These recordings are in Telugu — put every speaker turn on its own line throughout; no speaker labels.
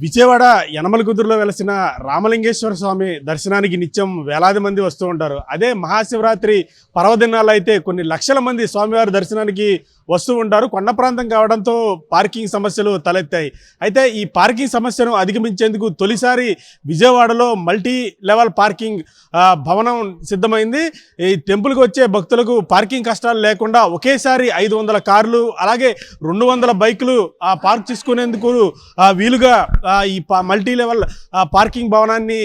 విజయవాడ యనమల కుదురులో వెలసిన రామలింగేశ్వర స్వామి దర్శనానికి నిత్యం వేలాది మంది వస్తూ ఉంటారు. అదే మహాశివరాత్రి పర్వదినాలు అయితే కొన్ని లక్షల మంది స్వామివారి దర్శనానికి వస్తూ ఉంటారు. కొండ ప్రాంతం కావడంతో పార్కింగ్ సమస్యలు తలెత్తాయి. అయితే ఈ పార్కింగ్ సమస్యను అధిగమించేందుకు తొలిసారి విజయవాడలో మల్టీ లెవెల్ పార్కింగ్ భవనం సిద్ధమైంది. ఈ టెంపుల్కి వచ్చే భక్తులకు పార్కింగ్ కష్టాలు లేకుండా ఒకేసారి ఐదు వందల కార్లు అలాగే రెండు వందల బైకులు ఆ, పార్క్ చేసుకునేందుకు వీలుగా ఈ మల్టీ లెవెల్ పార్కింగ్ భవనాన్ని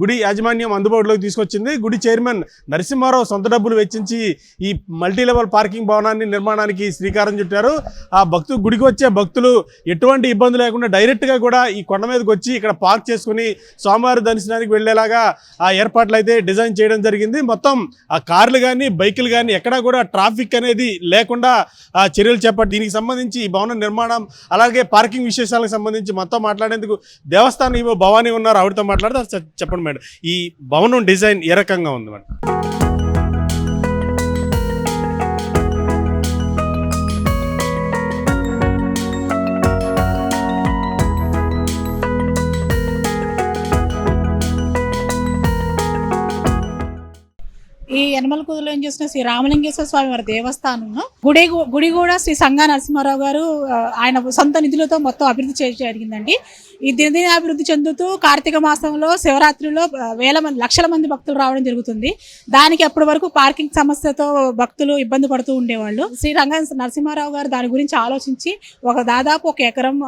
గుడి యాజమాన్యం అందుబాటులోకి తీసుకొచ్చింది. గుడి చైర్మన్ నరసింహారావు సొంత డబ్బులు వెచ్చించి ఈ మల్టీ లెవెల్ పార్కింగ్ భవనాన్ని నిర్మాణం నిర్మాణానికి శ్రీకారం చుట్టారు. ఆ భక్తు గుడికి వచ్చే భక్తులు ఎటువంటి ఇబ్బంది లేకుండా డైరెక్ట్గా కూడా ఈ కొండ మీదకి వచ్చి ఇక్కడ పార్క్ చేసుకుని స్వామివారి దర్శనానికి వెళ్ళేలాగా ఆ ఏర్పాట్లు అయితే డిజైన్ చేయడం జరిగింది. మొత్తం ఆ కార్లు కానీ బైకులు కానీ ఎక్కడా కూడా ట్రాఫిక్ అనేది లేకుండా ఆ చర్యలు చేపట్టి దీనికి సంబంధించి ఈ భవన నిర్మాణం అలాగే పార్కింగ్ విశేషాలకు సంబంధించి మొత్తం మాట్లాడేందుకు దేవస్థానం ఇవో భవానీ ఉన్నారు. ఆవిడతో మాట్లాడితే చెప్పండి మేడం. ఈ భవనం డిజైన్ ఏ రకంగా ఉంది మేడం?
money ఈ యనమల ఏం చేసిన శ్రీ రామలింగేశ్వర స్వామి వారి దేవస్థానం గుడి గుడి కూడా శ్రీ సంగా నరసింహారావు గారు ఆయన సొంత నిధులతో మొత్తం అభివృద్ధి చేయడం జరిగిందండి. ఈ దినదిన అభివృద్ధి చెందుతూ కార్తీక మాసంలో శివరాత్రిలో వేల మంది లక్షల మంది భక్తులు రావడం జరుగుతుంది. దానికి అప్పటి వరకు పార్కింగ్ సమస్యతో భక్తులు ఇబ్బంది పడుతూ ఉండేవాళ్ళు. శ్రీ రంగా నరసింహారావు గారు దాని గురించి ఆలోచించి ఒక దాదాపు ఒక ఎకరం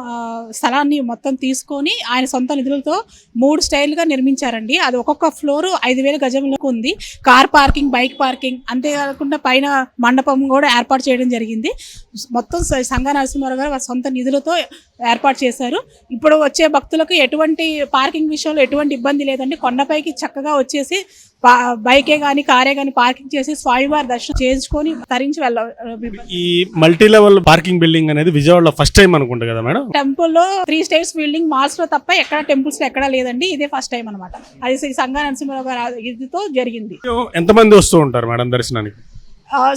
స్థలాన్ని మొత్తం తీసుకొని ఆయన సొంత నిధులతో మూడు స్టైల్గా నిర్మించారండి. అది ఒక్కొక్క ఫ్లోర్ ఐదు వేల గజంలో ఉంది. Car parking bike bike parking అంతేకాకుండా పైన మండపం కూడా ఏర్పాటు చేయడం జరిగింది. మొత్తం సంఘ నరసింహారావు గారు వారి సొంత నిధులతో ఏర్పాటు చేశారు. ఇప్పుడు వచ్చే భక్తులకు ఎటువంటి పార్కింగ్ విషయంలో ఎటువంటి ఇబ్బంది లేదండి. కొండపైకి చక్కగా వచ్చేసి బైకే కానీ కారే కానీ పార్కింగ్ చేసి స్వామివారి దర్శనం చేయించుకొని తరించి వెళ్ళ
ఈ మల్టీ లెవెల్ పార్కింగ్ బిల్డింగ్ అనేది విజయవాడలో ఫస్ట్ టైం అనుకుంటా కదా మేడం?
టెంపుల్లో త్రీ స్టేట్స్ బిల్డింగ్ మాల్స్లో తప్ప ఎక్కడ టెంపుల్స్ ఎక్కడా లేదండి ఇదే ఫస్ట్ టైం అనమాట అది శ్రీ సంగా నరసింహారావు గారి ఇదితో జరిగింది.
ఎంతమంది వస్తూ ఉంటారు మేడం దర్శనానికి?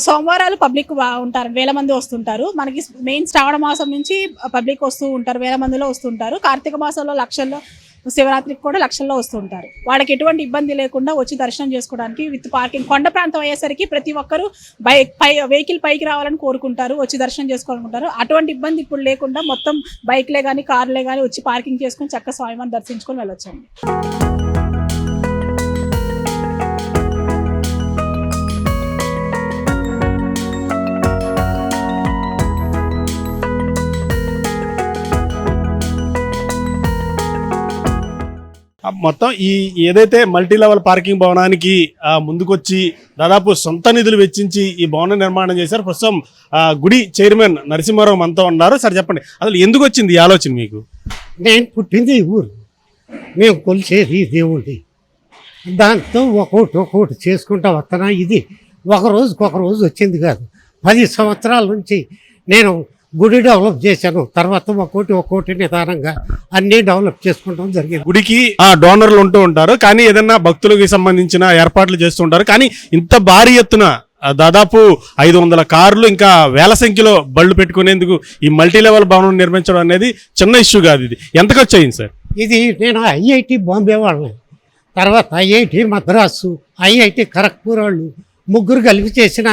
సోమవారాలు పబ్లిక్ ఉంటారు వేల మంది వస్తుంటారు. మనకి మెయిన్ శ్రావణ మాసం నుంచి పబ్లిక్ వస్తూ ఉంటారు వేల మందిలో వస్తుంటారు. కార్తీక మాసంలో లక్షల్లో శివరాత్రికి కూడా లక్షల్లో వస్తుంటారు వాళ్ళకి ఎటువంటి ఇబ్బంది లేకుండా వచ్చి దర్శనం చేసుకోవడానికి విత్ పార్కింగ్ కొండ ప్రాంతం అయ్యేసరికి ప్రతి ఒక్కరు బైక్ పై వెహికల్ పైకి రావాలని కోరుకుంటారు వచ్చి దర్శనం చేసుకోవాలనుకుంటారు. అటువంటి ఇబ్బంది ఇప్పుడు లేకుండా మొత్తం బైక్లే కానీ కార్లే కానీ వచ్చి పార్కింగ్ చేసుకొని చక్క స్వామివారిని దర్శించుకొని వెళ్ళొచ్చండి.
మొత్తం ఈ ఏదైతే మల్టీ లెవెల్ పార్కింగ్ భవనానికి ముందుకొచ్చి దాదాపు సొంత నిధులు వెచ్చించి ఈ భవన నిర్మాణం చేశారు. ప్రస్తుతం గుడి చైర్మన్ నరసింహారావు మనతో ఉన్నారు. సార్ చెప్పండి. అసలు ఎందుకు వచ్చింది ఈ ఆలోచన మీకు?
నేను పుట్టింది ఈ ఊరు. మేము కొలిచేది దేవుడి దాంతో ఒకటి ఒకటి చేసుకుంటా వస్తున్నా. ఇది ఒక రోజుకి రోజు వచ్చింది కాదు. పది సంవత్సరాల నుంచి నేను గుడి డెవలప్ చేశాను. తర్వాత ఒక్కోటి ఒక్కోటి నిదానంగా అన్నీ డెవలప్ చేసుకుంటాం జరిగింది.
గుడికి ఆ డోనర్లు ఉంటూ ఉంటారు. కానీ ఏదన్నా భక్తులకి సంబంధించిన ఏర్పాట్లు చేస్తుంటారు కానీ ఇంత భారీ ఎత్తున దాదాపు ఐదు వందల కార్లు ఇంకా వేల సంఖ్యలో బళ్ళు పెట్టుకునేందుకు ఈ మల్టీ లెవెల్ భవనం నిర్మించడం అనేది చిన్న ఇష్యూ కాదు ఇది. ఎంత ఖర్చు అయింది సార్?
ఇది నేను ఐఐటి బాంబే వాళ్ళని. తర్వాత ఐఐటి మద్రాసు ఐఐటి ఖరగ్పూర్ వాళ్ళు ముగ్గురు కలిపి చేసిన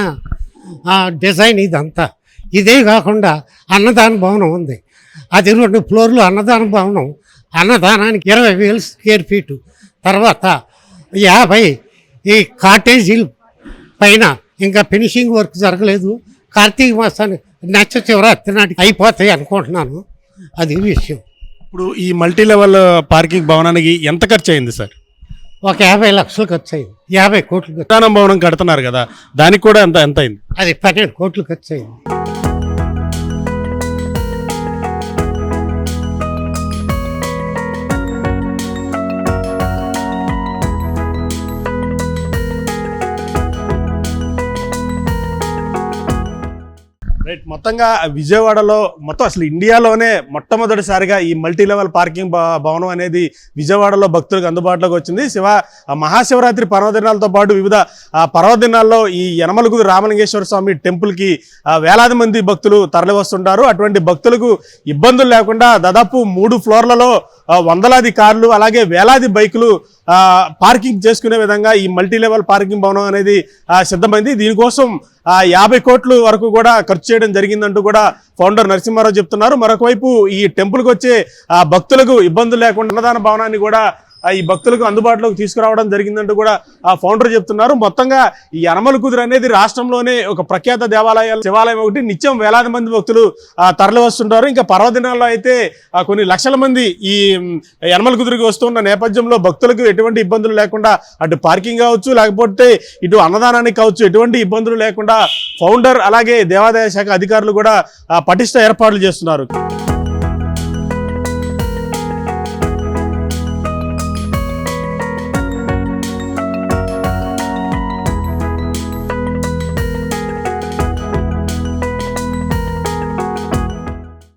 ఆ, డిజైన్ ఇదంతా. ఇదే కాకుండా అన్నదాన భవనం ఉంది. అది రెండు ఫ్లోర్లు అన్నదాన భవనం. అన్నదానానికి ఇరవై వేలు స్క్వేర్ ఫీటు. తర్వాత యాభై ఈ కాటేజీలు పైన ఇంకా ఫినిషింగ్ వర్క్ జరగలేదు. కార్తీక మాసానికి నచ్చ శివరాత్రి నాటికి అయిపోతాయి అనుకుంటున్నాను. అది విషయం.
ఇప్పుడు ఈ మల్టీ లెవెల్ పార్కింగ్ భవనానికి ఎంత ఖర్చు అయింది సార్?
ఒక యాభై లక్షలు ఖర్చు అయింది. యాభై కోట్లు
ప్రధాన భవనం కడుతున్నారు కదా దానికి కూడా ఎంత ఎంత అయింది?
అది పన్నెండు కోట్లు ఖర్చు అయింది.
రైట్ మొత్తంగా విజయవాడలో మొత్తం అసలు ఇండియాలోనే మొట్టమొదటిసారిగా ఈ మల్టీ లెవెల్ పార్కింగ్ భవనం అనేది విజయవాడలో భక్తులకు అందుబాటులోకి వచ్చింది. శివ మహాశివరాత్రి పర్వదినాలతో పాటు వివిధ పర్వదినాల్లో ఈ యనమలకుదు రామలింగేశ్వర స్వామి టెంపుల్కి వేలాది మంది భక్తులు తరలి వస్తుంటారు అటువంటి భక్తులకు ఇబ్బందులు లేకుండా దాదాపు మూడు ఫ్లోర్లలో వందలాది కార్లు అలాగే వేలాది బైకులు పార్కింగ్ చేసుకునే విధంగా ఈ మల్టీ లెవెల్ పార్కింగ్ భవనం అనేది సిద్ధమైంది. దీనికోసం ఆ, యాభై కోట్లు వరకు కూడా ఖర్చు చేయడం జరిగిందంటూ కూడా ఫౌండర్ నరసింహారావు చెప్తున్నారు. మరొక వైపు ఈ టెంపుల్కి వచ్చే ఆ, భక్తులకు ఇబ్బందులు లేకుండా అన్నదాన భవనాన్ని కూడా ఈ భక్తులకు అందుబాటులోకి తీసుకురావడం జరిగిందంటూ కూడా ఆ ఫౌండర్ చెప్తున్నారు. మొత్తంగా ఈ యనమల కుదురు అనేది రాష్ట్రంలోనే ఒక ప్రఖ్యాత దేవాలయాలు శివాలయం ఒకటి. నిత్యం వేలాది మంది భక్తులు తరలి వస్తుంటారు. ఇంకా పర్వదినాల్లో అయితే కొన్ని లక్షల మంది ఈ మ్, యనమల కుదురుకి వస్తున్న నేపథ్యంలో భక్తులకు ఎటువంటి ఇబ్బందులు లేకుండా అటు పార్కింగ్ కావచ్చు లేకపోతే ఇటు అన్నదానానికి కావచ్చు ఎటువంటి ఇబ్బందులు లేకుండా ఫౌండర్ అలాగే దేవాదాయ శాఖ అధికారులు కూడా పటిష్ట ఏర్పాట్లు చేస్తున్నారు.